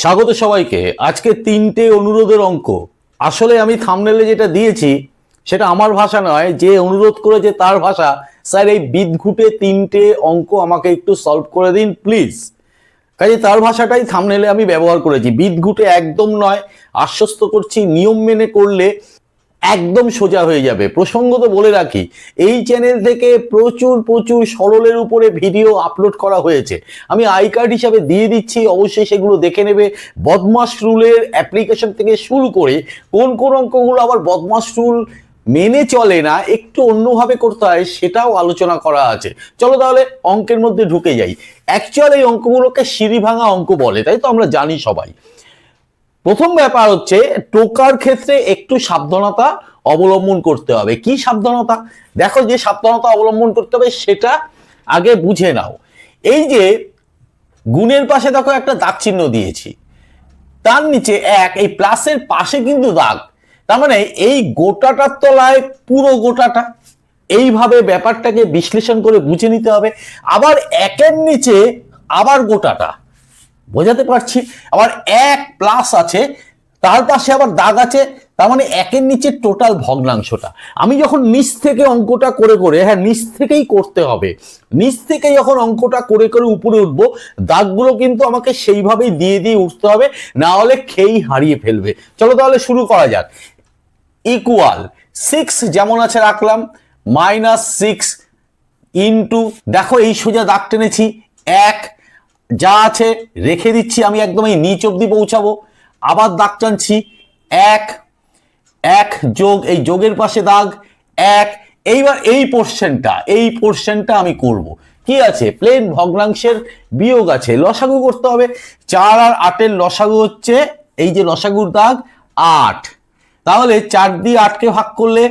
স্বাগত সবাইকে। আজকে তিনটে অনুরোধের অঙ্ক। আসলে আমি থামনেলে যেটা দিয়েছি, সেটা আমার ভাষা নয়, যে অনুরোধ করেছে তার ভাষা। স্যার, এই বিদঘুটে তিনটে অঙ্ক আমাকে একটু সলভ করে দিন প্লিজ কাজে তার ভাষাটাই থামনেলে আমি ব্যবহার করেছি। বিদঘুটে একদম নয়, আশ্বস্ত করছি, নিয়ম মেনে করলে একদম সোজা হয়ে যাবে। প্রসঙ্গত বলে রাখি, এই চ্যানেল থেকে প্রচুর প্রচুর সরলের উপরে ভিডিও আপলোড করা হয়েছে। আমি আই কার্ড হিসাবে দিয়ে দিচ্ছি, অবশ্যই সেগুলো দেখে নেবে। বদমাস রুলের অ্যাপ্লিকেশন থেকে শুরু করে কোন কোন অঙ্কগুলো আবার বদমাস রুল মেনে চলে না, একটু অন্যভাবে করতে হয়, সেটাও আলোচনা করা আছে। চলো তাহলে অঙ্কের মধ্যে ঢুকে যাই। অ্যাকচুয়াল এই অঙ্কগুলোকে সিঁড়ি ভাঙা অঙ্ক বলে, তাই তো আমরা জানি সবাই। প্রথম ব্যাপার হচ্ছে টোকার ক্ষেত্রে একটু সাবধানতা অবলম্বন করতে হবে। কি সাবধানতা? দেখো যে সাবধানতা অবলম্বন করতে হবে সেটা আগে বুঝে নাও। এই যে গুণের পাশে দেখো একটা দাগ চিহ্ন দিয়েছি। তার নিচে এক, এই প্লাসের পাশে কিন্তু দাগ। তার মানে এই গোটাটার তলায় পুরো গোটাটা। এইভাবে ব্যাপারটাকে বিশ্লেষণ করে বুঝে নিতে হবে। আবার একের নিচে আবার গোটাটা। বোঝাতে পারছি। আবার এক প্লাস আছে, তার পাশে আবার দাগ আছে, তার মানে একের নিচে টোটাল ভগ্নাংশটা। আমি যখন নিচ থেকে অঙ্কটা করে করে হ্যাঁ নিচ থেকেই করতে হবে। নিচ থেকে যখন অঙ্কটা করে করে উপরে উঠবো, দাগগুলো কিন্তু আমাকে সেইভাবেই দিয়ে দিয়ে উঠতে হবে, না হলে খেই হারিয়ে ফেলবে। চলো তাহলে শুরু করা যাক। ইকুয়াল সিক্স যেমন আছে রাখলাম মাইনাস সিক্স ইন্টু দেখো এই সোজা দাগ টেনেছি, এক যা আছে রেখে দিচ্ছি, আমি একদম এই নিচ অব্দি পৌঁছাবো। আবার দাগ টানছি, এক এক যোগ, এই যোগের পাশে দাগ, এক, এইবার এই পোর্শনটা এই পোর্শনটা আমি করব। কি আছে? প্লেন ভগ্নাংশের বিয়োগ আছে, লসাগু করতে হবে। চার আর আটের লসাগু হচ্ছে, এই যে লসাগুর দাগ, আট। তাহলে চার দিয়ে আটকে ভাগ করলে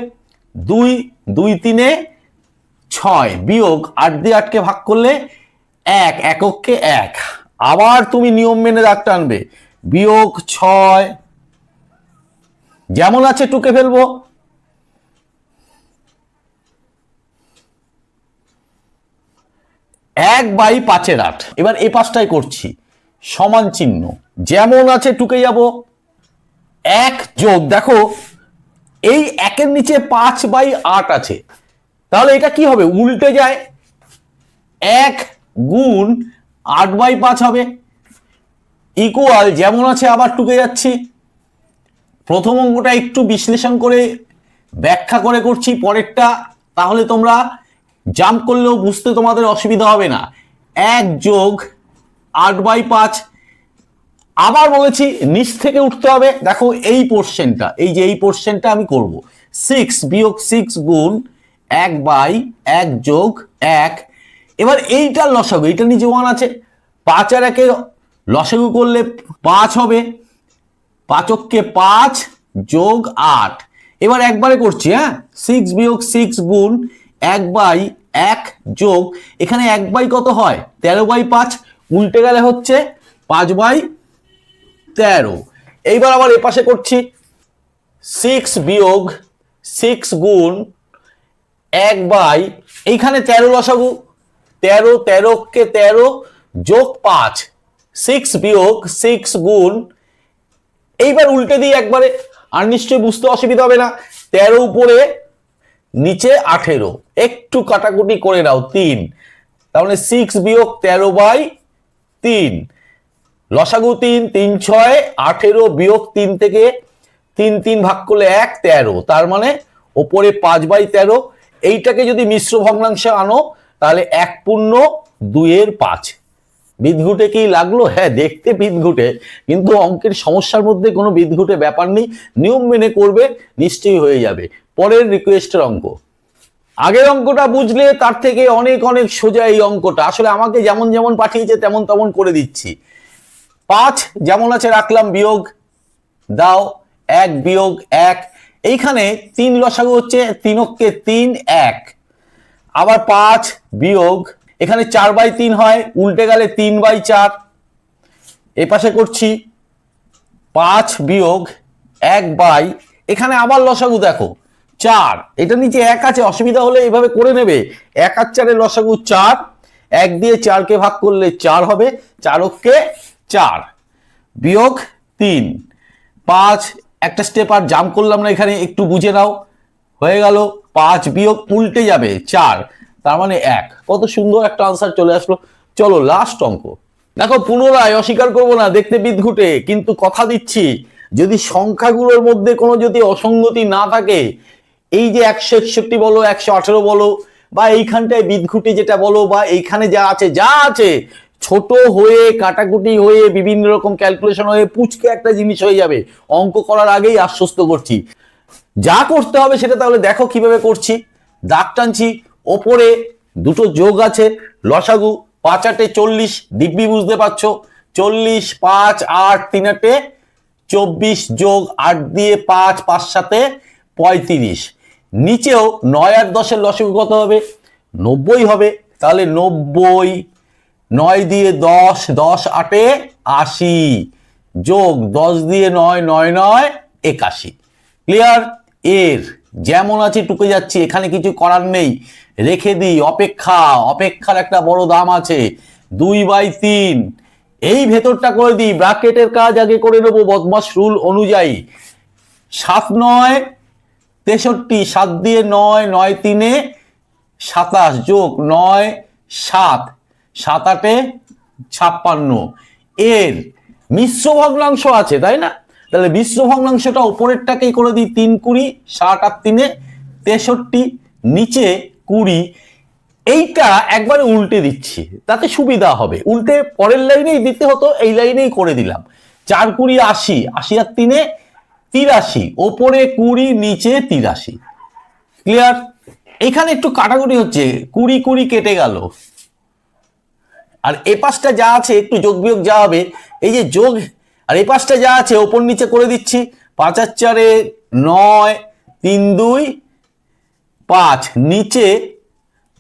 দুই দুই তিনে ছয়। বিয়োগ আট দিয়ে আটকে ভাগ করলে এক এককে এক। আবার তুমি নিয়ম মেনে দাগ টানবে। বিয়োগ ছয়। যেমন আছে টুকে ফেলব। এক বাই পাঁচের আট। এবার এই পাঁচটাই করছি। সমান চিহ্ন। যেমন আছে টুকে যাব। এক যোগ, দেখো, এই একের নিচে পাঁচ বাই আট আছে। তাহলে এটা কি হবে? উল্টে যায়। এক গুণ আট বাই পাঁচ হবে। ইকুয়াল যেমন আছে আবার টুকে যাচ্ছি। প্রথম অঙ্কটা একটু বিশ্লেষণ করে ব্যাখ্যা করে করছি, পরেরটা তাহলে তোমরা জাম্প করলেও বুঝতে তোমাদের অসুবিধা হবে না। এক যোগ আট বাই পাঁচ। আবার বলেছি, নিচ থেকে উঠতে হবে। দেখো, এই পোর্শনটা এই যে এই পোর্শনটা আমি করব। সিক্স বিয়োগ সিক্স গুণ এক বাই এক যোগ এক। এবার এইটার লসাগু, এইটা নিচে ওয়ান আছে। পাঁচ আর একে লসাগু করলে পাঁচ হবে। পাঁচককে পাঁচ যোগ আট। এবার একবারে করছি হ্যাঁ? সিক্স বিয়োগ সিক্স গুণ এক বাই এক যোগ, এখানে এক বাই কত হয়? তেরো বাই পাঁচ, উল্টে গেলে হচ্ছে পাঁচ বাই তেরো। এইবার আবার এ পাশে করছি সিক্স বিয়োগ সিক্স গুণ এক বাই, এইখানে তেরো লসাগু। তেরো তেরোকে তেরো যোগ পাঁচ সিক্স বিয়োগ সিক্স গুণ, এইবার উল্টে দিই একবারে, আর নিশ্চয়ই বুঝতে অসুবিধা হবে না, তেরো উপরে, নিচে আঠেরো, একটু কাটাকুটি করে নাও, তিন, তাহলে সিক্স বিয়োগ তেরো বাই তিন, লসাগু তিন তিন ছয়, আঠেরো বিয়োগ তিন থেকে তিন তিন ভাগ করলে এক, তেরো, তার মানে ওপরে পাঁচ বাই তেরো, এইটাকে যদি মিশ্র ভগ্নাংশে আনো তাহলে এক পূর্ণ, দুইয়ের পাঁচ। বিদঘুটে কি লাগল? হ্যাঁ দেখতে বিদঘুটে, কিন্তু অঙ্কের সমস্যার মধ্যে কোনো বিদঘুটে ব্যাপার নেই। নিয়ম মেনে করবে, নিশ্চয়ই হয়ে যাবে। পরের রিকোয়েস্টের অঙ্ক। আগের অঙ্কটা বুঝলে তার থেকে অনেক অনেক সোজা এই অঙ্কটা। আসলে আমাকে যেমন যেমন পাঠিয়েছে, তেমন তেমন করে দিচ্ছি। পাঁচ, যেমন আছে, রাখলাম, বিয়োগ। দাও, এক বিয়োগ, এক। এইখানে তিন লসাগু হচ্ছে তিনককে তিন, এক। আবার পাঁচ বিয়োগ, এখানে চার বাই তিন হয়, উল্টে গেলে তিন বাই চার। এ পাশে করছি পাঁচ বিয়োগ, এক বাই, এখানে আবার লসাগু দেখো, চার। এটা নিচে এক আছে, অসুবিধা হলে এভাবে করে নেবে। এক আর চারের লসাগু চার, এক দিয়ে চারকে ভাগ করলে চার হবে, চারককে চার। বিয়োগ তিন। পাঁচ, একটা স্টেপ আর জাম করলাম না এখানে, একটু বুঝে নাও, হয়ে গেল। পাঁচ বিয়োগ উল্টে যাবে চার, তার মানে এক। কত সুন্দর একটা আনসার চলে আসলো। চলো লাস্ট অঙ্ক। দেখো, পুনরায় অস্বীকার করব না, দেখতে বিদঘুটে, কিন্তু কথা দিচ্ছি, যদি সংখ্যাগুলোর মধ্যে কোনো যদি অসঙ্গতি না থাকে, এই যে একশো একষট্টি বলো, একশো আঠেরো বলো, বা এইখানটায় বিদঘুটি যেটা বলো, বা এইখানে যা আছে যা আছে, ছোট হয়ে, কাটাকুটি হয়ে, বিভিন্ন রকম ক্যালকুলেশন হয়ে, পুচকে একটা জিনিস হয়ে যাবে। অঙ্ক করার আগেই আশ্বস্ত করছি। যা করতে হবে সেটা তাহলে দেখো কীভাবে করছি। দাগ টানছি, ওপরে দুটো যোগ আছে, লসাগু পাঁচ আটে চল্লিশ, দিব্যি বুঝতে পারছ? চল্লিশ, পাঁচ, আট, তিন আটে চব্বিশ যোগ আট দিয়ে পাঁচ পাঁচ সাথে পঁয়ত্রিশ। নিচেও নয় আর দশের লসাগু কত হবে? নব্বই হবে। তাহলে নব্বই, নয় দিয়ে দশ দশ আটে আশি, যোগ দশ দিয়ে নয় নয় নয় একাশি। ক্লিয়ার এর। যেমন আছে, টুকে যাচ্ছি। এখানে কিছু করার নেই। রেখে দিই। অপেক্ষা। অপেক্ষার একটা বড় দাম আছে। দুই বাই তিন। এই ভেতরটা করে দিই। ব্রাকেটের কাজ আগে করে নেব বদমাস রুল অনুযায়ী। সাত নয়, তেষট্টি। সাত দিয়ে নয় নয় তিনে সাতাশ। যোগ নয়, সাত। সাত আটে ছাপ্পান্ন। এর মিশ্র ভগ্নাংশ আছে, তাই না? তাহলে মিশ্র ভগ্নাংশটা উপরেরটাকেই করে দিই তিন কুড়ি, ষাট আর তিনে তেষট্টি, নিচে কুড়ি। এইটা একবারে উল্টে দিচ্ছি, তাতে সুবিধা হবে। উল্টে পরের লাইনেই দিতে হতো, এই লাইনেই করে দিলাম। চার কুড়ি আশি আশি আর তিনে তিরাশি, ওপরে কুড়ি, নিচে তিরাশি। ক্লিয়ার এখানে একটু কাটাকুটি হচ্ছে, কুড়ি কুড়ি কেটে গেল। আর এ পাশটা যা আছে, একটু যোগ বিয়োগ যা হবে, এই যে যোগ আর এ পাশটা যা আছে, ওপর নিচে করে দিচ্ছি। পাঁচ আর চারে নয়, তিন দুই, পাঁচ। নিচে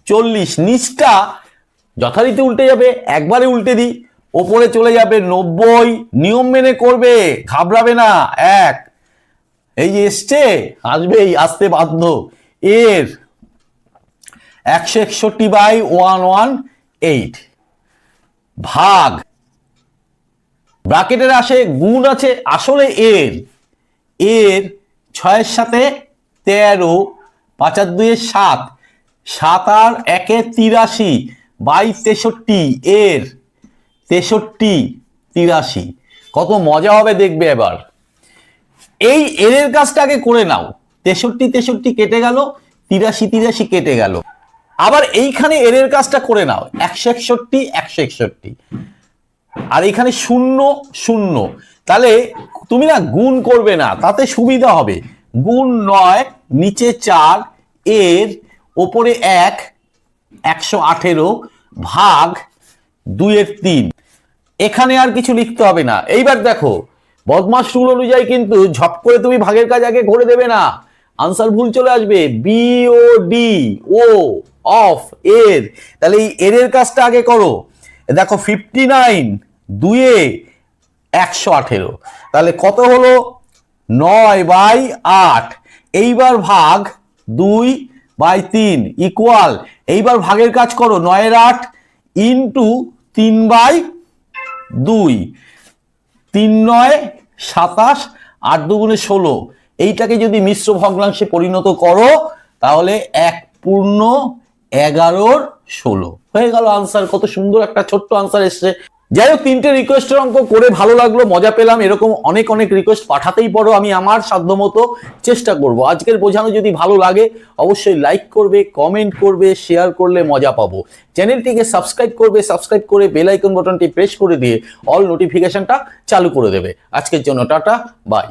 চল্লিশ। নিচটা যথারীতি উল্টে যাবে, একবারে উল্টে দিই। ওপরে চলে যাবে নব্বই। নিয়ম মেনে করবে, ঘাবড়াবে না। এক। এই যে এসছে, আসবেই, আসতে বাধ্য। এর একশো একষট্টি বাই ওয়ান ওয়ান এইট। ভাগ ব্রাকেটের আসে গুণ আছে আসলে এর। এর ছয়ের সাথে তেরো পাঁচ আর দুয়ে সাত সাত আর একে তিরাশি বাই তেষট্টি, এর তেষট্টি, তিরাশি। কত মজা হবে দেখবে এবার। এই এরের কাজটা আগে করে নাও। তেষট্টি তেষট্টি কেটে গেল, তিরাশি তিরাশি কেটে গেল। আবার এইখানে এরের কাজটা করে নাও। একশো একষট্টি একশো একষট্টি। আর এখানে শূন্য শূন্য। তাহলে তুমি না গুণ করবে না, তাতে সুবিধা হবে। গুণ নয়, নিচে চার, এর ওপরে এক, একশো আঠেরো, ভাগ দুইয়ের তিন। এখানে আর কিছু লিখতে হবে না। এইবার দেখো, বদমাস রুল অনুযায়ী কিন্তু ঝপ করে তুমি ভাগের কাজ আগে করে দেবে না। আনসার ভুল চলে আসবে। B O D O of এর। তাহলে এই এর কাজটা আগে করো। দেখো ফিফটি নাইন দুয়ে একশো আঠেরো। তাহলে কত হলো? নয় বাই আট। এইবার ভাগ দুই বাই তিন ইকুয়াল এইবার ভাগের কাজ করো, নয়ের আট ইন্টু তিন বাই দুই। তিন নয়, সাতাশ, আট দুগুণে ষোলো। এইটাকে যদি মিশ্র ভগ্নাংশে পরিণত করো, তাহলে এক পূর্ণ এগারোর ষোলো। হয়ে গেল আনসার কত সুন্দর একটা ছোট্ট আনসার এসছে। যাই হোক তিনটে রিকোয়েস্টের অঙ্ক করে ভালো লাগল, মজা পেলাম, এরকম অনেক অনেক রিকোয়েস্ট পাঠাতেই পারো, আমি আমার সাধ্যমতো চেষ্টা করব। আজকের বোঝানো যদি ভালো লাগে, অবশ্যই লাইক করবে কমেন্ট করবে শেয়ার করলে মজা পাবো। চ্যানেলটিকে সাবস্ক্রাইব করবে সাবস্ক্রাইব করে বেল আইকন বাটনটি প্রেস করে দিয়ে অল নোটিফিকেশনটা চালু করে দেবে। আজকের জন্য টাটা বাই